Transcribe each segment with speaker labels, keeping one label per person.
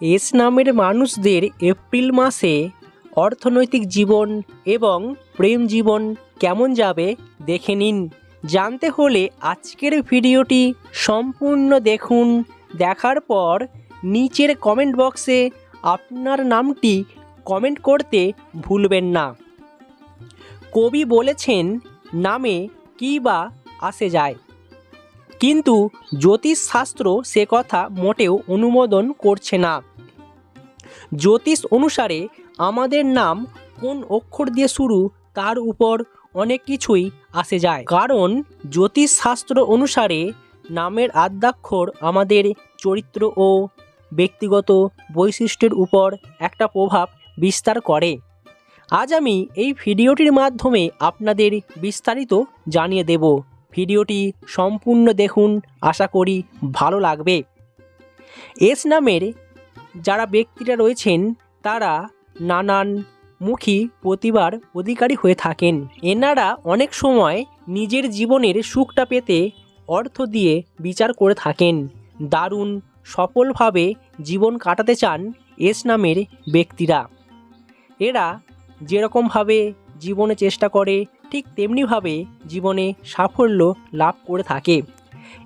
Speaker 1: S নামের মানুষদের April মাসে অর্থনৈতিক জীবন এবং প্রেম জীবন কেমন যাবে দেখে নিন। জানতে হলে আজকের ভিডিওটি সম্পূর্ণ দেখুন। দেখার পর নিচের কমেন্ট বক্সে আপনার নামটি কমেন্ট করতে ভুলবেন না। কবি বলেছেন, নামে কী বা আসে যায়। কিন্তু জ্যোতিষশাস্ত্র সে কথা মোটেও অনুমোদন করছে না। জ্যোতিষ অনুসারে আমাদের নাম কোন অক্ষর দিয়ে শুরু, তার উপর অনেক কিছুই আসে যায়। কারণ জ্যোতিষশাস্ত্র অনুসারে নামের আদ্যাক্ষর আমাদের চরিত্র ও ব্যক্তিগত বৈশিষ্ট্যের উপর একটা প্রভাব বিস্তার করে। আজ আমি এই ভিডিওটির মাধ্যমে আপনাদের বিস্তারিত জানিয়ে দেব। ভিডিওটি সম্পূর্ণ দেখুন, আশা করি ভালো লাগবে। এস নামের যারা ব্যক্তিরা রয়েছেন, তারা নানান মুখী প্রতিভার অধিকারী হয়ে থাকেন। এনারা অনেক সময় নিজের জীবনের সুখটা পেতে অর্থ দিয়ে বিচার করে থাকেন। দারুণ সফলভাবে জীবন কাটাতে চান এস নামের ব্যক্তিরা। এরা যেরকমভাবে জীবনে চেষ্টা করে ঠিক তেমনিভাবে জীবনে সাফল্য লাভ করে থাকে।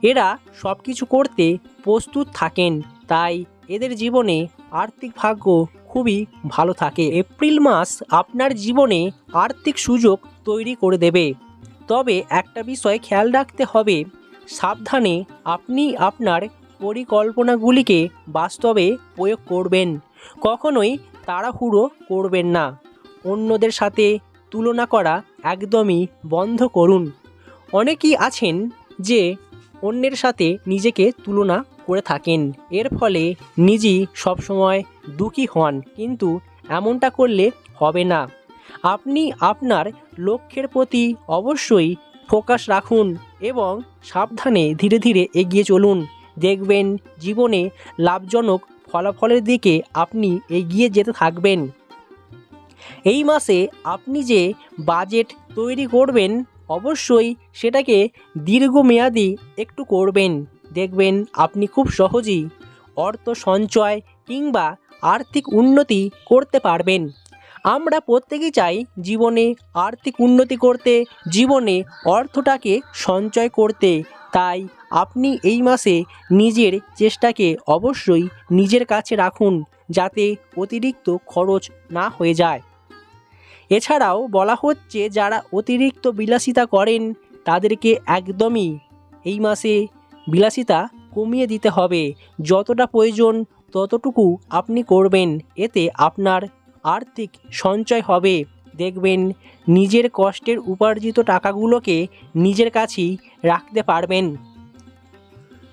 Speaker 1: এরা সব কিছু করতে প্রস্তুত থাকেন, তাই এদের জীবনে আর্থিক ভাগ্য খুবই ভালো থাকে। এপ্রিল মাস আপনার জীবনে আর্থিক সুযোগ তৈরি করে দেবে। তবে একটা বিষয় খেয়াল রাখতে হবে, সাবধানে আপনি আপনার পরিকল্পনাগুলিকে বাস্তবে প্রয়োগ করবেন, কখনোই তাড়াহুড়ো করবেন না। অন্যদের সাথে তুলনা করা একদমই বন্ধ করুন। অনেকেই আছেন যে অন্যের সাথে নিজেকে তুলনা করে থাকেন। এর ফলে নিজেই সবসময় দুঃখী হন, কিন্তু এমনটা করলে হবে না। আপনি আপনার লক্ষ্যের প্রতি অবশ্যই ফোকাস রাখুন এবং সাবধানে ধীরে ধীরে এগিয়ে চলুন। দেখবেন জীবনে লাভজনক ফলাফলের দিকে আপনি এগিয়ে যেতে থাকবেন। এই মাসে আপনি যে বাজেট তৈরি করবেন, অবশ্যই সেটাকে দীর্ঘমেয়াদি একটু করবেন। দেখবেন আপনি খুব সহজেই অর্থ সঞ্চয় কিংবা আর্থিক উন্নতি করতে পারবেন। আমরা প্রত্যেকেই চাই জীবনে আর্থিক উন্নতি করতে, জীবনে অর্থটাকে সঞ্চয় করতে। তাই আপনি এই মাসে নিজের চেষ্টাকে অবশ্যই নিজের কাছে রাখুন, যাতে অতিরিক্ত খরচ না হয়ে যায়। এছাড়াও বলা হচ্ছে, যারা অতিরিক্ত বিলাসিতা করেন, তাদেরকে একদমই এই মাসে বিলাসিতা কমিয়ে দিতে হবে। যতটা প্রয়োজন ততটুকু আপনি করবেন, এতে আপনার আর্থিক সঞ্চয় হবে। দেখবেন, নিজের কষ্টের উপার্জিত টাকাগুলোকে নিজের কাছেই রাখতে পারবেন।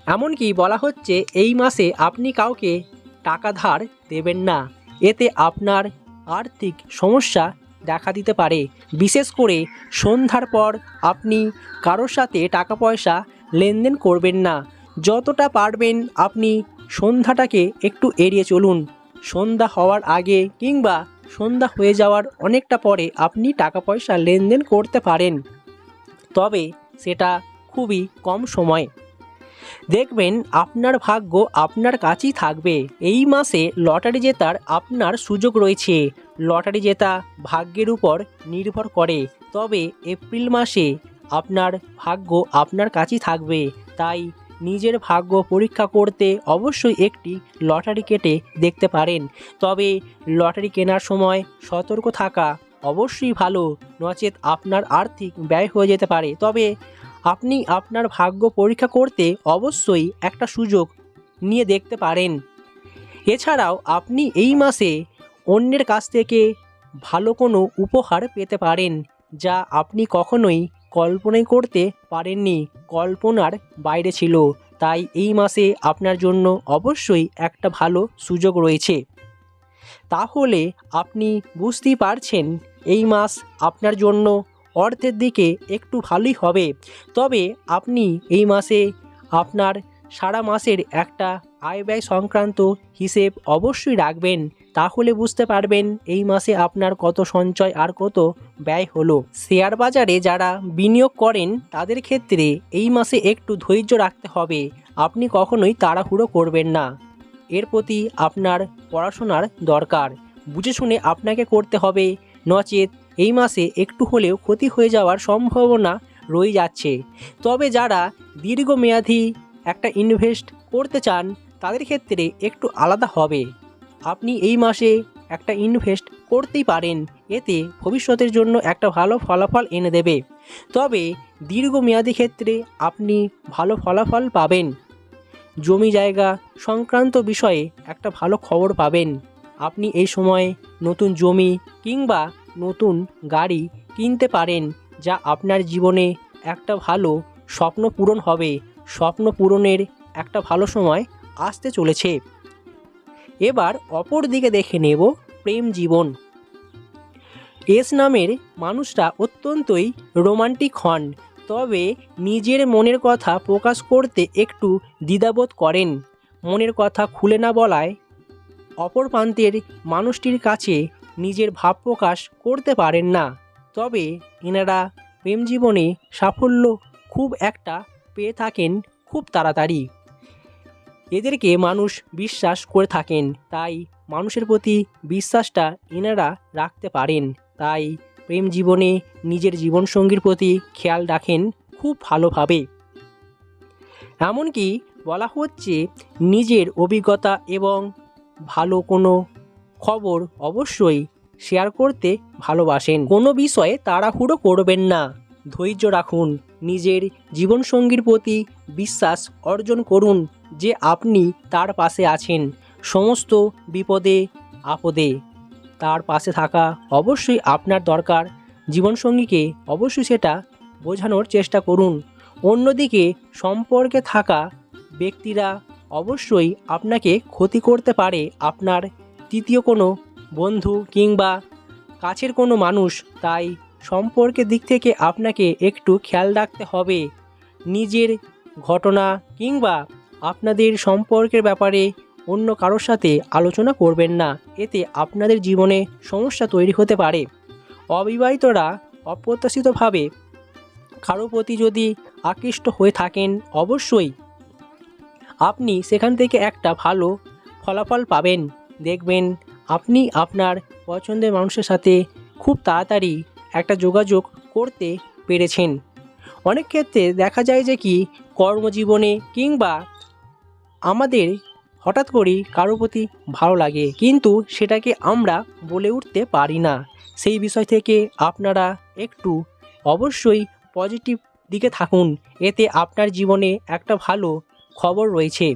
Speaker 1: এমনকি বলা হচ্ছে, এই মাসে আপনি কাউকে টাকা ধার দেবেন না। এতে আপনার আর্থিক সমস্যা দেখা দিতে পারে। বিশেষ করে সন্ধ্যার পর আপনি কারোর সাথে টাকা পয়সা লেনদেন করবেন না। যতটা পারবেন আপনি সন্ধ্যাটাকে একটু এড়িয়ে চলুন। সন্ধ্যা হওয়ার আগে কিংবা সন্ধ্যা হয়ে যাওয়ার অনেকটা পরে আপনি টাকা পয়সা লেনদেন করতে পারেন। তবে সেটা খুবই কম সময়। দেখবেন আপনার ভাগ্য আপনার কাছেই থাকবে। এই মাসে লটারি জেতার আপনার সুযোগ রয়েছে। লটারি জেতা ভাগ্যের উপর নির্ভর করে। তবে এপ্রিল মাসে আপনার ভাগ্য আপনার কাছেই থাকবে। তাই নিজের ভাগ্য পরীক্ষা করতে অবশ্যই একটি লটারি কেটে দেখতে পারেন। তবে লটারি কেনার সময় সতর্ক থাকা অবশ্যই ভালো। নচেত আপনার আর্থিক ব্যয় হয়ে যেতে পারে। তবে আপনি আপনার ভাগ্য পরীক্ষা করতে অবশ্যই একটা সুযোগ নিয়ে দেখতে পারেন। এছাড়াও আপনি এই মাসে অন্যের কাছ থেকে ভালো কোনো উপহার পেতে পারেন, যা আপনি কখনোই কল্পনাই করতে পারেননি, কল্পনার বাইরে ছিল। তাই এই মাসে আপনার জন্য অবশ্যই একটা ভালো সুযোগ রয়েছে। তাহলে আপনি বুঝতেই পারছেন, এই মাস আপনার জন্য অর্থের দিকে একটু ভালোই হবে। তবে আপনি এই মাসে আপনার সারা মাসের একটা আয় ব্যয় সংক্রান্ত হিসেব অবশ্যই রাখবেন। তাহলে বুঝতে পারবেন এই মাসে আপনার কত সঞ্চয় আর কত ব্যয় হলো। শেয়ার বাজারে যারা বিনিয়োগ করেন, তাদের ক্ষেত্রে এই মাসে একটু ধৈর্য রাখতে হবে। আপনি কখনোই তাড়াহুড়ো করবেন না। এর প্রতি আপনার পড়াশোনার দরকার। বুঝে শুনে আপনাকে করতে হবে। নচেত এই মাসে একটু হলেও ক্ষতি হয়ে যাওয়ার সম্ভাবনা রয়ে যাচ্ছে। তবে যারা দীর্ঘমেয়াদী একটা ইনভেস্ট করতে চান, তাদের ক্ষেত্রে একটু আলাদা হবে। আপনি এই মাসে একটা ইনভেস্ট করতেই পারেন, এতে ভবিষ্যতের জন্য একটা ভালো ফলাফল এনে দেবে। তবে দীর্ঘমেয়াদী ক্ষেত্রে আপনি ভালো ফলাফল পাবেন। জমি জায়গা সংক্রান্ত বিষয়ে একটা ভালো খবর পাবেন। আপনি এই সময়ে নতুন জমি কিংবা নতুন গাড়ি কিনতে পারেন যা আপনার জীবনে একটা ভালো স্বপ্ন পূরণ হবে। স্বপ্ন পূরণের একটা ভালো সময় আসতে চলেছে। এবার অপর দিকে দেখে নেব প্রেম জীবন। এস নামের মানুষটা অত্যন্তই রোমান্টিক হন, তবে নিজের মনের কথা প্রকাশ করতে একটু দ্বিধাবোধ করেন। মনের কথা খুলে না বলায় অপর প্রান্তের মানুষটির কাছে নিজের ভাব প্রকাশ করতে পারেন না। তবে এনারা প্রেম জীবনে সাফল্য খুব একটা পেয়ে থাকেন খুব তাড়াতাড়ি। এদেরকে মানুষ বিশ্বাস করে থাকেন, তাই মানুষের প্রতি বিশ্বাসটা এনারা রাখতে পারেন। তাই প্রেম জীবনে নিজের জীবনসঙ্গীর প্রতি খেয়াল রাখেন খুব ভালোভাবে। এমনকি বলা হচ্ছে নিজের অভিজ্ঞতা এবং ভালো কোনো খবর অবশ্যই শেয়ার করতে ভালোবাসেন। কোনো বিষয়ে তাড়াহুড়ো করবেন না। ধৈর্য রাখুন। নিজের জীবনসঙ্গীর প্রতি বিশ্বাস অর্জন করুন যে আপনি তার পাশে আছেন। সমস্ত বিপদে, আপদে তার পাশে থাকা অবশ্যই আপনার দরকার। জীবনসঙ্গীকে অবশ্যই সেটা বোঝানোর চেষ্টা করুন। অন্যদিকে সম্পর্কে থাকা ব্যক্তিরা অবশ্যই আপনাকে ক্ষতি করতে পারে আপনার তৃতীয় কোনো বন্ধু কিংবা কাছের কোনো মানুষ, তাই সম্পর্কের দিক থেকে আপনাকে একটু খেয়াল রাখতে হবে। নিজের ঘটনা কিংবা আপনাদের সম্পর্কের ব্যাপারে অন্য কারোর সাথে আলোচনা করবেন না। এতে আপনাদের জীবনে সমস্যা তৈরি হতে পারে। অবিবাহিতরা অপ্রত্যাশিতভাবে কারও প্রতি যদি আকৃষ্ট হয়ে থাকেন, অবশ্যই আপনি সেখান থেকে একটা ভালো ফলাফল পাবেন। দেখবেন আপনি আপনার পছন্দের মানুষের সাথে খুব তাড়াতাড়ি একটা যোগাযোগ করতে পেরেছেন। অনেক ক্ষেত্রে দেখা যায় যে কি কর্মজীবনে কিংবা আমাদের হঠাৎ করেই কারও প্রতি ভালো লাগে, কিন্তু সেটাকে আমরা বলে উঠতে পারি না। সেই বিষয় থেকে আপনারা একটু অবশ্যই পজিটিভ দিকে থাকুন, এতে আপনার জীবনে একটা ভালো খবর রয়েছে।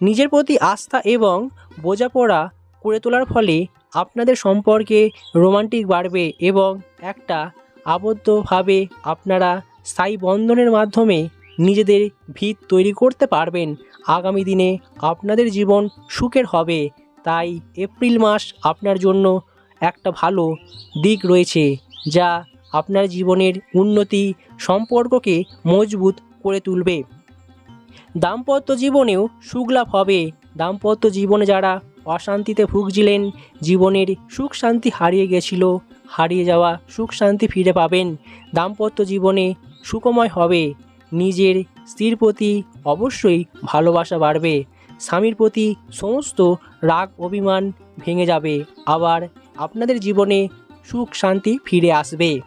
Speaker 1: নিজের প্রতি আস্থা এবং বোঝাপড়া করে তোলার ফলে আপনাদের সম্পর্কে রোমান্টিক বাড়বে এবং একটা আবদ্ধভাবে আপনারা স্থায়ী বন্ধনের মাধ্যমে নিজেদের ভিত তৈরি করতে পারবেন। আগামী দিনে আপনাদের জীবন সুখের হবে। তাই এপ্রিল মাস আপনার জন্য একটা ভালো দিক রয়েছে, যা আপনার জীবনের উন্নতি সম্পর্ককে মজবুত করে তুলবে। দাম্পত্য জীবনেও সুখলাভ হবে। দাম্পত্য জীবনে যারা অশান্তিতে ভুগছিলেন, জীবনের সুখ শান্তি হারিয়ে গেছিল, হারিয়ে যাওয়া সুখ শান্তি ফিরে পাবেন। দাম্পত্য জীবনে সুখময় হবে। নিজের স্ত্রীর প্রতি অবশ্যই ভালোবাসা বাড়বে। স্বামীর প্রতি সমস্ত রাগ, অভিমান ভেঙে যাবে। আবার আপনাদের জীবনে সুখ শান্তি ফিরে আসবে।